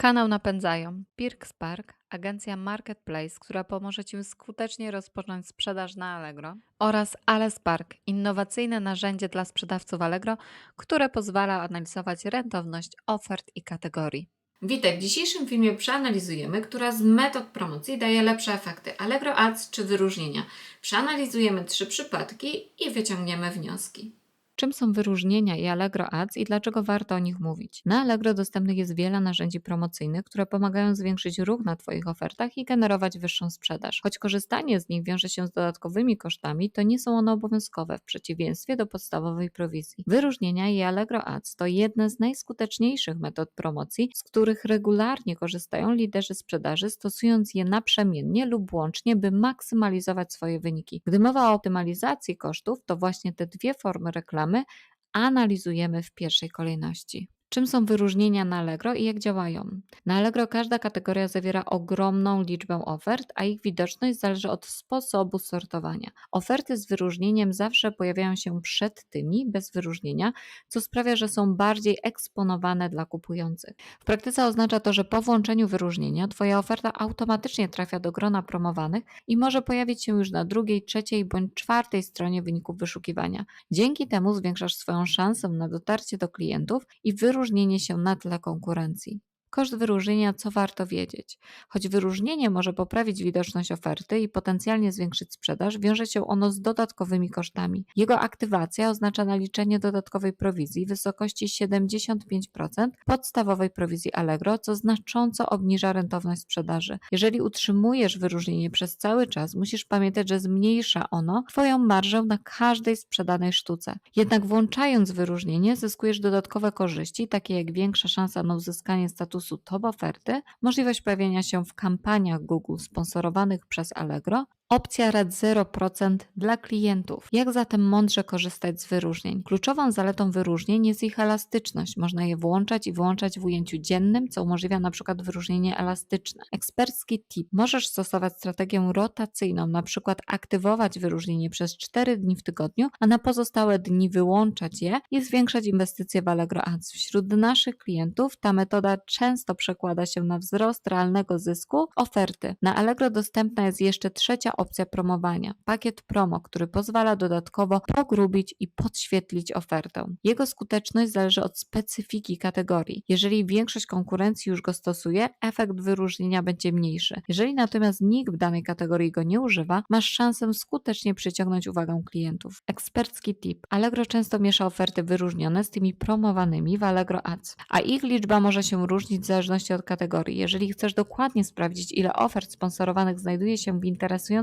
Kanał napędzają Pirkspark, agencja Marketplace, która pomoże Ci skutecznie rozpocząć sprzedaż na Allegro oraz Alespark, innowacyjne narzędzie dla sprzedawców Allegro, które pozwala analizować rentowność ofert i kategorii. Witaj, w dzisiejszym filmie przeanalizujemy, która z metod promocji daje lepsze efekty, Allegro Ads czy wyróżnienia. Przeanalizujemy trzy przypadki i wyciągniemy wnioski. Czym są wyróżnienia i Allegro Ads i dlaczego warto o nich mówić? Na Allegro dostępnych jest wiele narzędzi promocyjnych, które pomagają zwiększyć ruch na Twoich ofertach i generować wyższą sprzedaż. Choć korzystanie z nich wiąże się z dodatkowymi kosztami, to nie są one obowiązkowe w przeciwieństwie do podstawowej prowizji. Wyróżnienia i Allegro Ads to jedne z najskuteczniejszych metod promocji, z których regularnie korzystają liderzy sprzedaży, stosując je naprzemiennie lub łącznie, by maksymalizować swoje wyniki. Gdy mowa o optymalizacji kosztów, to właśnie te dwie formy reklamy analizujemy w pierwszej kolejności. Czym są wyróżnienia na Allegro i jak działają? Na Allegro każda kategoria zawiera ogromną liczbę ofert, a ich widoczność zależy od sposobu sortowania. Oferty z wyróżnieniem zawsze pojawiają się przed tymi bez wyróżnienia, co sprawia, że są bardziej eksponowane dla kupujących. W praktyce oznacza to, że po włączeniu wyróżnienia Twoja oferta automatycznie trafia do grona promowanych i może pojawić się już na drugiej, trzeciej bądź czwartej stronie wyników wyszukiwania. Dzięki temu zwiększasz swoją szansę na dotarcie do klientów i wyróżnienie się na tle konkurencji. Koszt wyróżnienia, co warto wiedzieć. Choć wyróżnienie może poprawić widoczność oferty i potencjalnie zwiększyć sprzedaż, wiąże się ono z dodatkowymi kosztami. Jego aktywacja oznacza naliczenie dodatkowej prowizji w wysokości 75% podstawowej prowizji Allegro, co znacząco obniża rentowność sprzedaży. Jeżeli utrzymujesz wyróżnienie przez cały czas, musisz pamiętać, że zmniejsza ono Twoją marżę na każdej sprzedanej sztuce. Jednak włączając wyróżnienie, zyskujesz dodatkowe korzyści, takie jak większa szansa na uzyskanie statusu top oferty, możliwość pojawienia się w kampaniach Google sponsorowanych przez Allegro, opcja RAD 0% dla klientów. Jak zatem mądrze korzystać z wyróżnień? Kluczową zaletą wyróżnień jest ich elastyczność. Można je włączać i wyłączać w ujęciu dziennym, co umożliwia np. wyróżnienie elastyczne. Ekspercki tip. Możesz stosować strategię rotacyjną, np. aktywować wyróżnienie przez 4 dni w tygodniu, a na pozostałe dni wyłączać je i zwiększać inwestycje w Allegro Ads. Wśród naszych klientów ta metoda często przekłada się na wzrost realnego zysku oferty. Na Allegro dostępna jest jeszcze trzecia opcja promowania. Pakiet promo, który pozwala dodatkowo pogrubić i podświetlić ofertę. Jego skuteczność zależy od specyfiki kategorii. Jeżeli większość konkurencji już go stosuje, efekt wyróżnienia będzie mniejszy. Jeżeli natomiast nikt w danej kategorii go nie używa, masz szansę skutecznie przyciągnąć uwagę klientów. Ekspercki tip. Allegro często miesza oferty wyróżnione z tymi promowanymi w Allegro Ads, a ich liczba może się różnić w zależności od kategorii. Jeżeli chcesz dokładnie sprawdzić, ile ofert sponsorowanych znajduje się w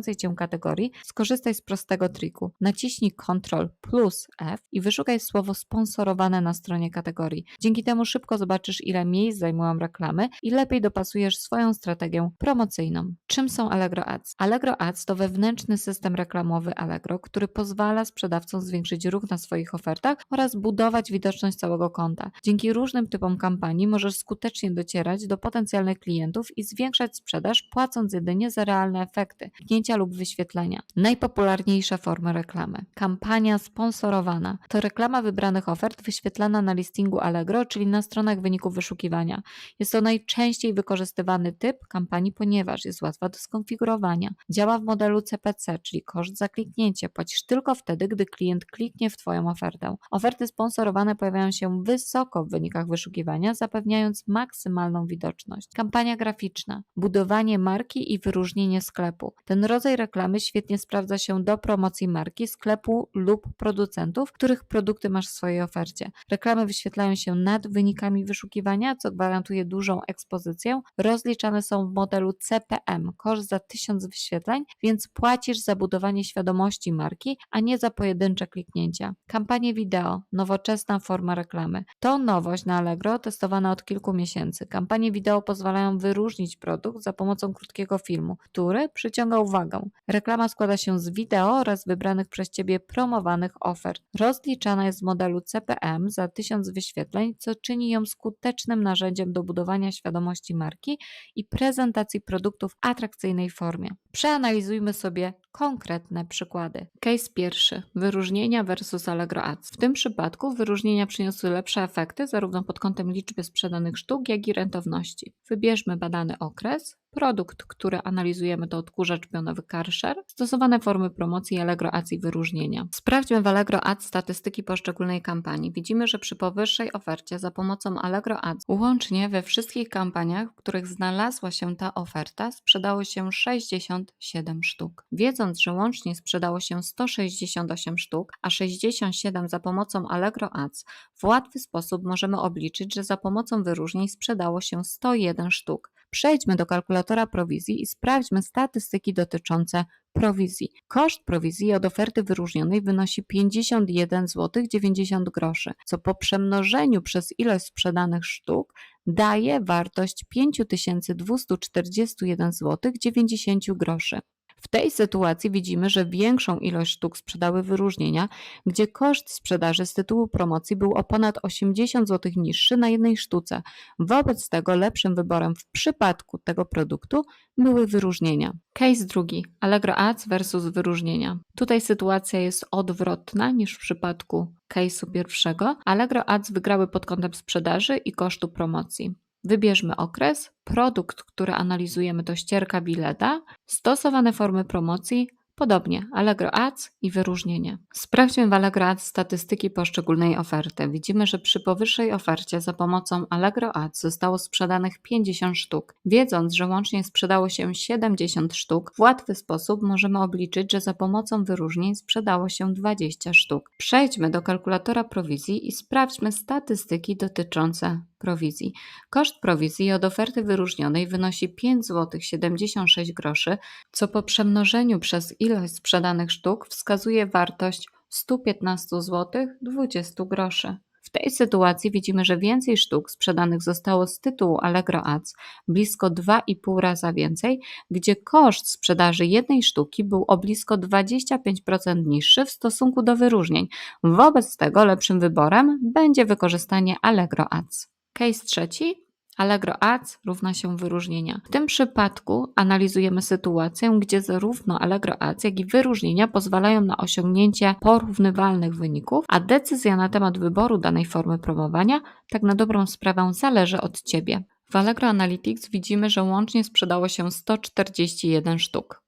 interesującej Cię kategorii, skorzystaj z prostego triku. Naciśnij Ctrl plus F i wyszukaj słowo sponsorowane na stronie kategorii. Dzięki temu szybko zobaczysz, ile miejsc zajmują reklamy i lepiej dopasujesz swoją strategię promocyjną. Czym są Allegro Ads? Allegro Ads to wewnętrzny system reklamowy Allegro, który pozwala sprzedawcom zwiększyć ruch na swoich ofertach oraz budować widoczność całego konta. Dzięki różnym typom kampanii możesz skutecznie docierać do potencjalnych klientów i zwiększać sprzedaż, płacąc jedynie za realne efekty, kliknięcia lub wyświetlenia. Najpopularniejsze formy reklamy. Kampania sponsorowana to reklama wybranych ofert wyświetlana na listingu Allegro, czyli na stronach wyników wyszukiwania. Jest to najczęściej wykorzystywany typ kampanii, ponieważ jest łatwa do skonfigurowania. Działa w modelu CPC, czyli koszt za kliknięcie. Płacisz tylko wtedy, gdy klient kliknie w Twoją ofertę. Oferty sponsorowane pojawiają się wysoko w wynikach wyszukiwania, zapewniając maksymalną widoczność. Kampania graficzna. Budowanie marki i wyróżnienie sklepu. Ten rodzaj reklamy świetnie sprawdza się do promocji marki, sklepu lub producentów, których produkty masz w swojej ofercie. Reklamy wyświetlają się nad wynikami wyszukiwania, co gwarantuje dużą ekspozycję. Rozliczane są w modelu CPM, koszt za 1000 wyświetleń, więc płacisz za budowanie świadomości marki, a nie za pojedyncze kliknięcia. Kampanie wideo, nowoczesna forma reklamy. To nowość na Allegro testowana od kilku miesięcy. Kampanie wideo pozwalają wyróżnić produkt za pomocą krótkiego filmu, który przyciąga uwagę Reklama składa się z wideo oraz wybranych przez Ciebie promowanych ofert. Rozliczana jest w modelu CPM za 1000 wyświetleń, co czyni ją skutecznym narzędziem do budowania świadomości marki i prezentacji produktów w atrakcyjnej formie. Przeanalizujmy sobie konkretne przykłady. Case pierwszy: wyróżnienia versus Allegro Ads. W tym przypadku wyróżnienia przyniosły lepsze efekty zarówno pod kątem liczby sprzedanych sztuk, jak i rentowności. Wybierzmy badany okres. Produkt, który analizujemy to odkurzacz pionowy Karcher, stosowane formy promocji Allegro Ads i wyróżnienia. Sprawdźmy w Allegro Ads statystyki poszczególnej kampanii. Widzimy, że przy powyższej ofercie za pomocą Allegro Ads łącznie we wszystkich kampaniach, w których znalazła się ta oferta, sprzedało się 67 sztuk. Wiedząc, że łącznie sprzedało się 168 sztuk, a 67 za pomocą Allegro Ads, w łatwy sposób możemy obliczyć, że za pomocą wyróżnień sprzedało się 101 sztuk. Przejdźmy do kalkulatora prowizji i sprawdźmy statystyki dotyczące prowizji. Koszt prowizji od oferty wyróżnionej wynosi 51 zł 90 groszy, co po przemnożeniu przez ilość sprzedanych sztuk daje wartość 5241 zł 90 groszy. W tej sytuacji widzimy, że większą ilość sztuk sprzedały wyróżnienia, gdzie koszt sprzedaży z tytułu promocji był o ponad 80 zł niższy na jednej sztuce. Wobec tego lepszym wyborem w przypadku tego produktu były wyróżnienia. Case drugi: Allegro Ads versus wyróżnienia. Tutaj sytuacja jest odwrotna niż w przypadku case'u pierwszego. Allegro Ads wygrały pod kątem sprzedaży i kosztu promocji. Wybierzmy okres, produkt, który analizujemy to ścierka bileta, stosowane formy promocji, podobnie Allegro Ads i wyróżnienie. Sprawdźmy w Allegro Ads statystyki poszczególnej oferty. Widzimy, że przy powyższej ofercie za pomocą Allegro Ads zostało sprzedanych 50 sztuk. Wiedząc, że łącznie sprzedało się 70 sztuk, w łatwy sposób możemy obliczyć, że za pomocą wyróżnień sprzedało się 20 sztuk. Przejdźmy do kalkulatora prowizji i sprawdźmy statystyki dotyczące prowizji. Koszt prowizji od oferty wyróżnionej wynosi 5 zł 76 groszy, co po przemnożeniu przez ilość sprzedanych sztuk wskazuje wartość 115 zł 20 groszy. W tej sytuacji widzimy, że więcej sztuk sprzedanych zostało z tytułu Allegro Ads, blisko 2,5 raza więcej, gdzie koszt sprzedaży jednej sztuki był o blisko 25% niższy w stosunku do wyróżnień. Wobec tego lepszym wyborem będzie wykorzystanie Allegro Ads. Case trzeci. Allegro Ads równa się wyróżnienia. W tym przypadku analizujemy sytuację, gdzie zarówno Allegro Ads, jak i wyróżnienia pozwalają na osiągnięcie porównywalnych wyników, a decyzja na temat wyboru danej formy promowania tak na dobrą sprawę zależy od Ciebie. W Allegro Analytics widzimy, że łącznie sprzedało się 141 sztuk.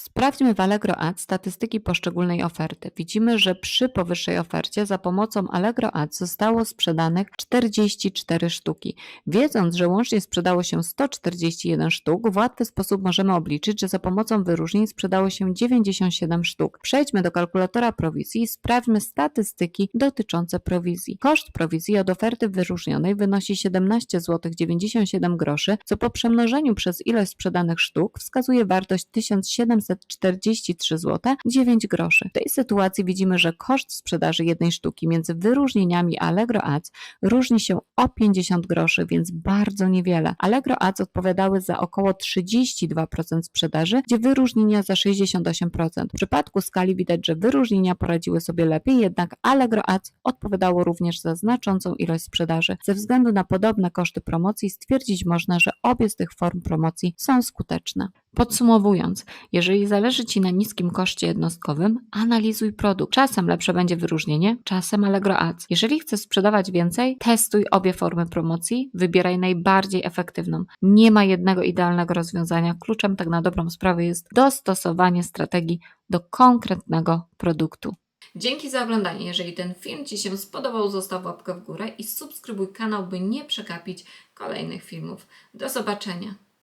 Sprawdźmy w Allegro Ads statystyki poszczególnej oferty. Widzimy, że przy powyższej ofercie za pomocą Allegro Ads zostało sprzedanych 44 sztuki. Wiedząc, że łącznie sprzedało się 141 sztuk, w łatwy sposób możemy obliczyć, że za pomocą wyróżnień sprzedało się 97 sztuk. Przejdźmy do kalkulatora prowizji i sprawdźmy statystyki dotyczące prowizji. Koszt prowizji od oferty wyróżnionej wynosi 17 zł 97 groszy, co po przemnożeniu przez ilość sprzedanych sztuk wskazuje wartość 1700 743 zł 9 groszy. W tej sytuacji widzimy, że koszt sprzedaży jednej sztuki między wyróżnieniami Allegro Ads różni się o 50 groszy, więc bardzo niewiele. Allegro Ads odpowiadały za około 32% sprzedaży, gdzie wyróżnienia za 68%. W przypadku skali widać, że wyróżnienia poradziły sobie lepiej, jednak Allegro Ads odpowiadało również za znaczącą ilość sprzedaży. Ze względu na podobne koszty promocji stwierdzić można, że obie z tych form promocji są skuteczne. Podsumowując, jeżeli zależy Ci na niskim koszcie jednostkowym, analizuj produkt. Czasem lepsze będzie wyróżnienie, czasem Allegro Ads. Jeżeli chcesz sprzedawać więcej, testuj obie formy promocji, wybieraj najbardziej efektywną. Nie ma jednego idealnego rozwiązania. Kluczem tak na dobrą sprawę jest dostosowanie strategii do konkretnego produktu. Dzięki za oglądanie. Jeżeli ten film Ci się spodobał, zostaw łapkę w górę i subskrybuj kanał, by nie przegapić kolejnych filmów. Do zobaczenia.